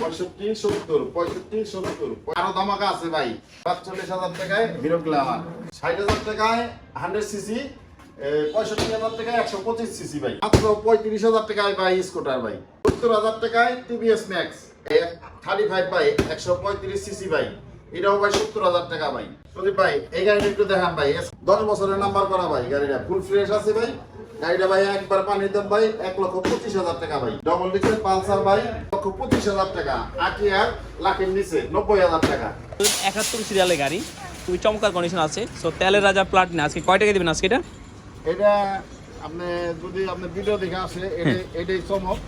পঁয়ষট্টি, সত্তর পঁয়ষট্টি, সত্তর। আরও আছে ভাই। পাঁচচল্লিশ হাজার টাকায় হিরো গ্লামার ষাট হাজার টাকায় হান্ড্রেড সিসি পঁয়ষট্টি হাজার টাকায়, একশো পঁচিশ সিসি ভাই। মাত্র পঁয়ত্রিশ হাজার টাকায় ভাই স্কুটার ভাই। সত্তর হাজার টাকায় টিভিএস ম্যাক্স থার্টি ফাইভ ভাই, একশো পঁয়ত্রিশ সিসি ভাই। এটাও ভাই সত্তর হাজার টাকা ভাই। প্রদীপ ভাই, এই গাড়িটা একটু দেখান ভাই। দশ বছরের নাম্বার করা ভাই গাড়িটা। ফুল ফ্রেশ আছে ভাই। গাড়িটা ভাই একবার পানি দাম ভাই এক লক্ষ পঁচিশ হাজার টাকা ভাই। ডবল ডিসেল পালসার ভাই লক্ষ পঁচিশ হাজার টাকা। আটি আর লাখের নিচে নব্বই হাজার টাকা। একাত্তর সিরিয়ালের গাড়ি খুবই চমৎকার কন্ডিশন আছে। সো তেলের রাজা প্লাটিনা আজকে কয় টাকা দেবেন আজকে এটা? এটা আপনি যদি আপনি ভিডিও দেখে আসে এটা- এটাই চমক।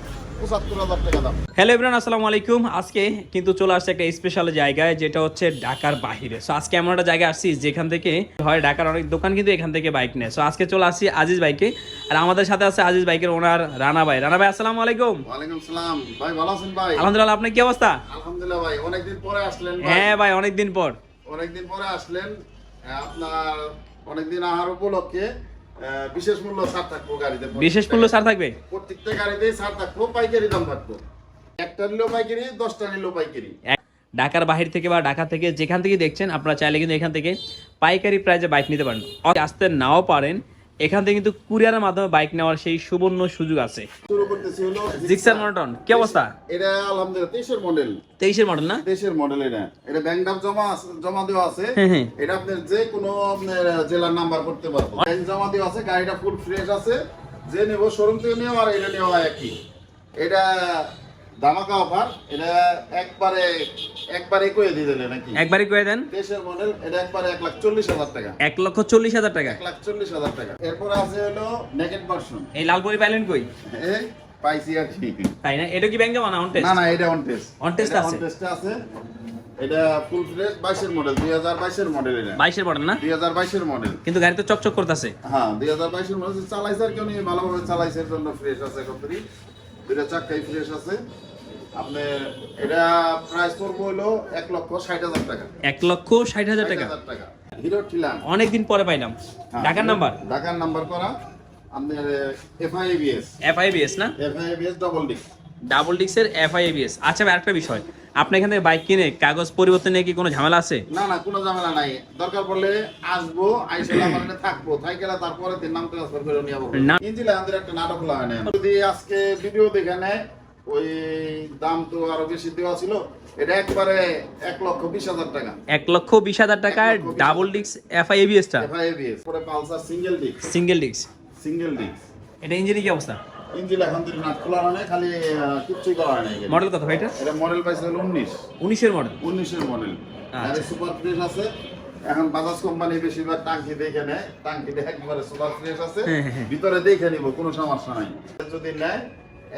পঁচাত্তর হাজার টাকা দাম। হ্যালো ইবরান আসসালামু আলাইকুম। আজকে কিন্তু চলে আসছে একটা স্পেশাল জায়গায় যেটা হচ্ছে ঢাকার বাহিরে সো আজকে এমন একটা জায়গায় আসছি যেখান থেকে হয় ঢাকার অনেক দোকান কিন্তু এখান থেকে বাইক নেয়। সো আজকে চলে আসছি আজিজ বাইকে আর আমাদের সাথে আছে আজিজ বাইকের ওনার রানা ভাই। রানা ভাই আসসালামু আলাইকুম। ওয়ালাইকুম সালাম। ভাই ভালো আছেন ভাই? আলহামদুলিল্লাহ আপনার কি অবস্থা? আলহামদুলিল্লাহ ভাই অনেকদিন পরে আসলেন হ্যাঁ ভাই অনেকদিন পর। অনেকদিন পরে আসলেন। আপনার অনেকদিন আহার উপলক্ষে বিশেষ মূল্য ছাড় থাকব গাড়িতে বিশেষ মূল্য ছাড় থাকবে? প্রত্যেকটা গাড়িতে ছাড় থাকব পাইকারি দাম থাকব। একটা নিলেও পাইকারি দশটা নিলেও পাইকারি। ঢাকার বাহির থেকে বা ঢাকা থেকে যেখান থেকে দেখছেন আপনারা চাইলে কিন্তু এখান থেকে পাইকারি প্রাইজে বাইক নিতে পারেন। আসতে নাও পারেন এখান থেকে কিন্তু কুরিয়ারের মাধ্যমে বাইক নেওয়ার সেই সুবর্ণ সুযোগ আছে। শুরু করতেছি হলো জিক্সার মনোটন কি অবস্থা? এটা আলহামদুলিল্লাহ তেইশের মডেল তেইশের মডেল না? দেশের মডেল এটা। এটা ব্যাংক নাম জমা জমা দেওয়া আছে। হ্যাঁ, হ্যাঁ। এটা আপনার যে কোনো আপনার জেলার নাম্বার করতে পারব। ব্যাংক জমা দেওয়া আছে গাড়িটা ফুল ফ্রেশ আছে। যে নেব শোরুম থেকে নেওয়া আর এটা নেওয়া একই। এটা অফার এটা একবারে একবারে কয়ে দিয়ে দিলে নাকি? একবারই করে দেন। দেশের মডেল এটা একবারে এক লাখ চল্লিশ হাজার টাকা। এক লক্ষ চল্লিশ হাজার টাকা। এক লাখ চল্লিশ হাজার টাকা। এরপর আছে হলো নেকেট ভার্সন এই লালপুরি পাইলেন কই? পাইছি আর কি। তাই না? এটা কি ব্যাংক জমা না অন টেস্ট না না এটা অন টেস্ট On test আছে? অন টেস্ট আছে। এটা ফুল ফ্রেশ বাইশের মডেল মডেল এটা। মডেল না? দুই হাজার বাইশের মডেল কিন্তু গাড়ি তো চকচক করতেছে। হ্যাঁ দুই হাজার বাইশের মডেল চালাইছে আর কেউ নিয়ে ভালোভাবে চালাইছে এর জন্য ফ্রেশ আছে কতরি দুইটা চাক্কাই ফ্রেশ আছে। আপনি এটা প্রাইস পড়ব হলো এক লক্ষ ষাট হাজার টাকা। এক লক্ষ ষাট হাজার টাকা? টাকা। হিরো অনেকদিন পরে পাইলাম। হ্যাঁ, ঢাকার নাম্বার? ঢাকার নাম্বার করা। আপনার এফআইবিএস এফআইবিএস না? এফআইবিএস ডবল ডিক ডাবল ডিক্সের এফআইবিএস আচ্ছা ভাই আরেকটা বিষয়। আপনি এখান থেকে বাইক কিনে কাগজ পরিবর্তন কি কোনো ঝামেলা আছে? না না কোনো ঝামেলা নাই। দরকার পড়লে আসব আইসে আমার থাকব। থাইকেলা তারপরে তিন নাম ট্রান্সফার করে নিয়ে যাব। না। ইঞ্জিল আমাদের একটা নাটক নেয় যদি আজকে ভিডিও দেখে নেয় ওই দাম তো আরও বেশি দেওয়া ছিল এটা একবারে এক লক্ষ বিশ হাজার টাকা। এক লক্ষ বিশ হাজার টাকায় ডাবল ডিক্স এফআইবিএসটা এফআইএবিএস পরে পালসার সিঙ্গেল ডিস্ক সিঙ্গেল ডিক্স সিঙ্গেল ডিস্ক এটা ইঞ্জিনের কি অবস্থা? ইঞ্জিল এখন থেকে নাট খোলা নাই খালি কিচ্ছুই করা নাই মডেল কত ভাই এটা? এটা মডেল পাইছে হলো উনিশ। উনিশের মডেল? উনিশের মডেল। আচ্ছা। সুপার ফ্রেশ আছে। এখন বাজাজ কোম্পানি বেশিরভাগ টাঙ্কি দেখে নেয়। টাঙ্কিটা একেবারে সুপার ফ্রেশ আছে। হ্যাঁ, হ্যাঁ, হ্যাঁ। ভিতরে দেখে নিব কোনো সমস্যা নাই। যদি নেয়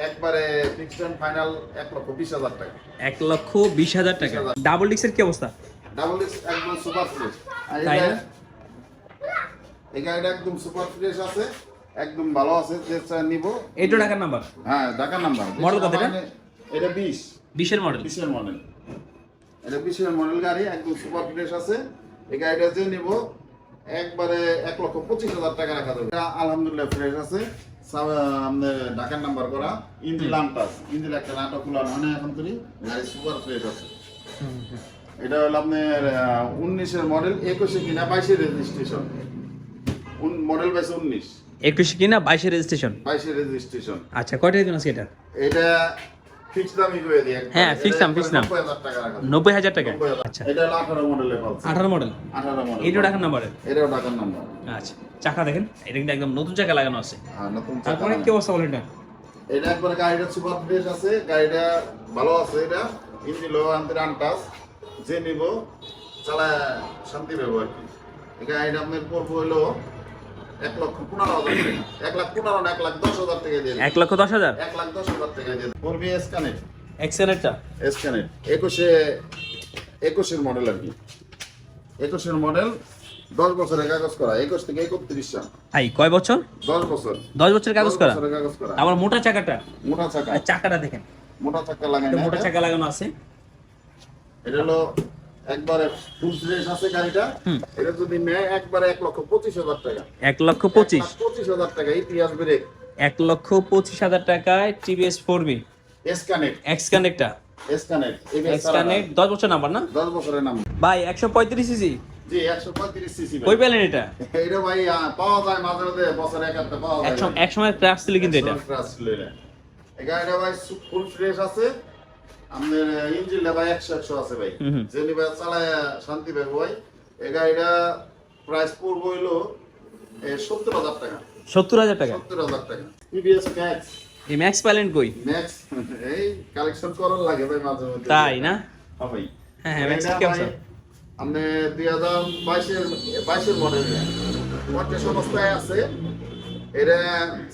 একবারে ফিক্সড এন্ড ফাইনাল এক লক্ষ বিশ হাজার টাকা। এক লক্ষ বিশ হাজার টাকা। ডাবল ডিক্সের কি অবস্থা? ডাবল এক্স একদম সুপার ফ্রেশ। আর এটা না? এই গাড়িটা একদম সুপার ফ্রেশ আছে। একদম ভালো আছে যে চা নিব। এইটা ঢাকার নাম্বার? হ্যাঁ ঢাকার নাম্বার। Model কত এটা? এটা বিশ। বিশের মডেল বিশের মডেল এটা বিশের মডেল গাড়ি একদম সুপার ফ্রেশ আছে। এই গাড়িটা যে নিব একবারে এক লক্ষ পঁচিশ হাজার টাকা রাখা যাবে। এটা আলহামদুলিল্লাহ ফ্রেশ আছে। ঢাকার নাম্বার করা। ইঞ্জিল লামটাস ইঞ্জিল একটা নাটক খোলা মানে এখন করি গাড়ি সুপার ফ্রেশ আছে। এটা হলো আপনার উনিশের মডেল একুশে কিনা বাইশের রেজিস্ট্রেশন মডেল পাইছে উনিশ। একুশে কিনা বাইশের রেজিস্ট্রেশন বাইশের রেজিস্ট্রেশন আচ্ছা কয়টা দিন আছে এটা? এটা ফিক্স দামই করে দিই। হ্যাঁ, fix দাম, এটা fix দাম। নব্বই হাজার টাকা। আচ্ছা। এটা হলো আঠারো মডেলের পালসার আঠারো মডেল? আঠারো মডেল এইটা ঢাকার নাম্বারের এটাও ঢাকার নাম্বার আচ্ছা চাকা দেখেন এটা কিন্তু একদম নতুন চাকা লাগানো আছে। হ্যাঁ নতুন চাকা। তারপরে কি অবস্থা বলেন এটা? এটা একবারে গাড়িটা সুপার ফ্রেশ আছে গাড়িটা ভালো আছে এটা। ইঞ্জিন আনতে আনটাস যে নিব চালা শান্তি পাবো আর কি। গাড়িটা আপনার পড়ব হলো এক লক্ষ পনেরো হাজার এক লাখ পনেরো এক লাখ দশ হাজার টাকা দিয়ে এক লক্ষ দশ হাজার? এক লাখ দশ হাজার টাকা দিয়ে পড়বি এসকানেট এক্সেলেটটা এসকানেট একুশে একুশের মডেল আর কি। একুশের মডেল দশ বছরের কাগজ করা। একুশ থেকে একত্রিশ সাল। ভাই কয় বছর? দশ বছর। দশ বছরের কাগজ করা? কাগজ করা। আবার মোটা চাকাটা? মোটা চাকা। আর চাকাটা দেখেন। মোটা চাকা লাগাই এটা না মোটা চাকা লাগানো আছে। এটা হলো একবারে ফুল ফ্রেশ আছে গাড়িটা। এটা যদি নেয় একবারে এক লক্ষ পঁচিশ হাজার টাকা। এক লক্ষ পঁচিশ। পঁচিশ হাজার টাকা ইতিহাস ব্রেক। এক লক্ষ পঁচিশ হাজার টাকায় TVS four B S connect X কানেক্টটা এসকানেট এক্সকানেট দশ বছর নাম্বার না? দশ বছরের নাম ভাই একশো পঁয়ত্রিশ সিসি? জি একশো পঁয়ত্রিশ সিসি কই পেলেন এটা? এটা ভাই পাওয়া যায় মাঝে মাঝে বছরে এক পাওয়া যায়। এক সম- এক সময় ক্র্যাশ ছিল কিন্তু এটা। গাড়িটা ভাই ফুল ফ্রেশ আছে। আমাদের ইঞ্জিনটা ভাই একশো একশো আছে ভাই। যে নিবে চালায় শান্তি পাবে ভাই। এই গাড়িটা প্রাইস পড়ব হইল সত্তর হাজার টাকা। সত্তর হাজার টাকা? সত্তর হাজার টাকা। টিভিএস ম্যাক্স এই ম্যাক্স প্যালেন্ট কই? ম্যাক্স এই কালেকশন করার লাগে ভাই মাঝে মধ্যে। তাই না? হ্যাঁ ভাই। হ্যাঁ হ্যাঁ ম্যাক্স কেমন ভাই, আপনি দুই হাজার বাইশের বাইশের মডেল পঞ্চাশ অবস্থায় আছে। এটা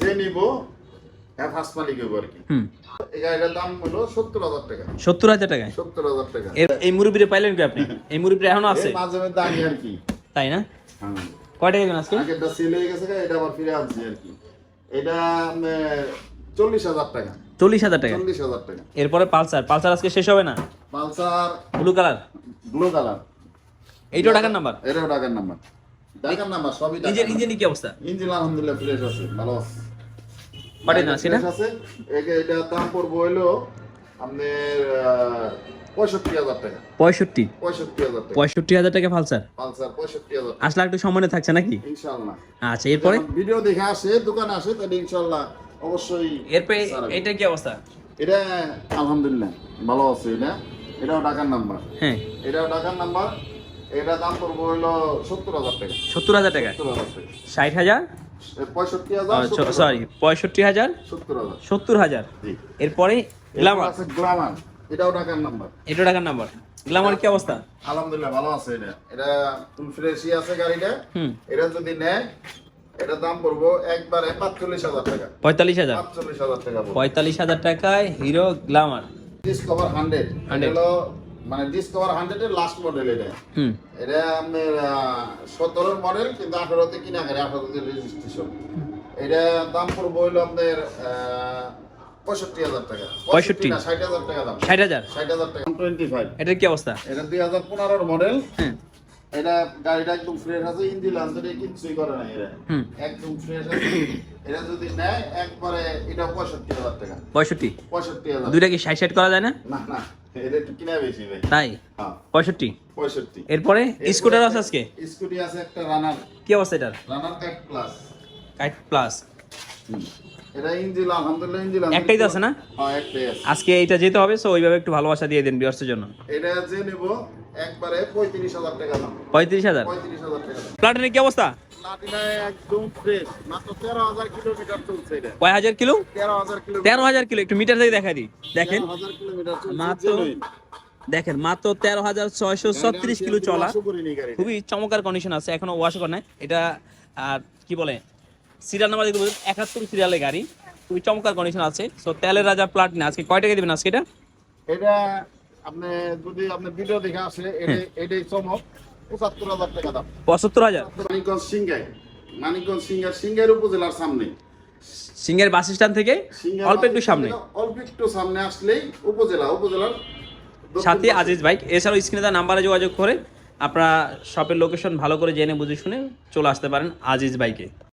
যে নিব হ্যাঁ ফার্স্ট মালিক হইব আর কি। হুম। দাম হলো সত্তর হাজার টাকা। সত্তর হাজার টাকায় সত্তর হাজার টাকা। এই মুরব্বিরে পাইলেন কি আপনি? এই মুরব্বিরে এখনও আছে? এই মাঝে মধ্যে আর কি। তাই না? হ্যাঁ। কয় টাকা আজকে? আগেরটা সেল হয়ে গেছে এটা আবার ফিরে আনছি আর কি। এটা চল্লিশ হাজার টাকা। চল্লিশ হাজার টাকা? চল্লিশ হাজার টাকা। এরপরে পালসার। পালসার আজকে শেষ হবে না? Pulsar blue colour blue colour এইটাও টাকার নাম্বার? এটাও টাকার নাম্বার। টাকার নাম্বার সবই ইঞ্জিন ইঞ্জিন কি অবস্থা? ইঞ্জিন আলহামদুলিল্লাহ ফ্রেশ আছে ভালো আছে। পাঠিয়ে দেন সেটা? আছে। এটা দাম পড়ব হইল আপনার পঁয়ষট্টি হাজার টাকা। পঁয়ষট্টি? পঁয়ষট্টি হাজার টাকা। পঁয়ষট্টি হাজার টাকা পালসার? পালসার পঁয়ষট্টি হাজার আসলে একটু সম্মানে থাকছে নাকি? ইনশাল্লাহ আচ্ছা এরপরে? ভিডিও দেখে আসে দোকানে আসে তাহলে ইনশাল্লাহ অবশ্যই এরপরে। এটা কি অবস্থা? এটা আলহামদুলিল্লাহ ভালো আছে এটা। এটাও টাকার নাম্বার। হ্যাঁ। এটাও টাকার নাম্বার। এটা দাম পড়ব হইল সত্তর হাজার টাকা? সত্তর হাজার টাকা। ষাট হাজার? সরি পঁয়ষট্টি হাজার সত্তর হাজার। সত্তর হাজার। জি। এরপরে গ্লামার। গ্লামার। এটাও টাকার নাম্বার। এটা টাকার নাম্বার। গ্লামার কি অবস্থা? আলহামদুলিল্লাহ ভালো আছে এটা। এটা ফ্রেশই আছে গাড়িটা? এটা যদি নেয় এটা দাম পড়ব একবারে পাঁচচল্লিশ হাজার টাকা। পঁয়তাল্লিশ হাজার? পাঁচচল্লিশ হাজার টাকা পঁয়তাল্লিশ হাজার টাকায় হিরো গ্লামার। ডিসকভার হান্ড্রেড 100 হলো মানে ডিসকভার হান্ড্রেড এর লাস্ট মডেল এটা। এটা আপনার সতেরোর মডেল কিন্তু আঠারোতে কিনা গাড়ি আঠারোতে রেজিস্ট্রেশন এটা দাম পড়ব হইল আপনার পঁয়ষট্টি হাজার টাকা। 65 ষাট হাজার টাকা দাম। ষাট হাজার? ষাট হাজার টাকা। টোয়েন্টি ফাইভ এটার কি অবস্থা? এটা দুই হাজার পনেরোর মডেল এটা গাড়িটা একদম ফ্রেশ আছে ইঞ্জিন আন্তরিক কিছুই করে না এটা একদম ফ্রেশ আছে। এটা যদি নেয় একবারে এটা পঁয়ষট্টি হাজার টাকা। পঁয়ষট্টি? পঁয়ষট্টি হাজার। দুইটা কি ষাট ষাট করা যায় না? না না। এটা তাই? হ্যাঁ। পঁয়ষট্টি? পঁয়ষট্টি। এরপরে স্কুটার আছে আজকে? স্কুটি আছে একটা রানার কি অবস্থা এটার? রানার কাট প্লাস কাইট প্লাস এটা ইঞ্জিন আলহামদুলিল্লাহ ইঞ্জিন একটাই তো আছে না? হ্যাঁ একটাই আছে। আজকে এইটা যেতে হবে সো ওইভাবে একটু ভালোবাসা দিয়ে দিন বিয়ার্সের জন্য। এটা যে নেব একবারে পঁয়ত্রিশ হাজার টাকা দাম। পঁয়ত্রিশ হাজার? পঁয়ত্রিশ হাজার টাকা প্লাটিনের কি অবস্থা? লাটিনা একদম ফ্রেশ মাত্র তেরো হাজার কিলোমিটার চলছে এটা। কয় হাজার কিলো? তেরো হাজার কিলোমিটার তেরো হাজার কিলো একটু মিটার থেকে দেখা দিই। দেখেন তেরো হাজার কিলোমিটার চলছে মাত্র দেখেন মাত্র তেরো হাজার ছয়শো ছত্রিশ কিলো চলা। wash-ও করিনি গাড়িটা। খুবই চমৎকার কন্ডিশন আছে এখনও ওয়াশ করে নাই। এটা কি বলে সিরিয়াল নাম্বার দেখতে একাত্তর সিরিয়ালের গাড়ি। খুবই চমৎকার কন্ডিশন আছে। সো তেলের রাজা প্লাটিনা আজকে কয় টাকা দিবেন আজকে এটা? এটা আপনি যদি আপনি ভিডিও দেখে আসে এটাই চমক পঁচাত্তর হাজার টাকা দাম। পঁচাত্তর হাজার? মানিকগঞ্জ সিংগাই মানিকগঞ্জ সিংগার সিংগাইর উপজেলার সামনে। সিংহের বাস স্ট্যান্ড থেকে অল্প একটু সামনে। অল্প একটু সামনে আসলেই উপজেলা উপজেলার সাথে আজিজ বাইক এছাড়াও স্ক্রিনে তার নাম্বারে যোগাযোগ করে আপনারা শপের লোকেশন ভালো করে জেনে বুঝে শুনে চলে আসতে পারেন আজিজ বাইকে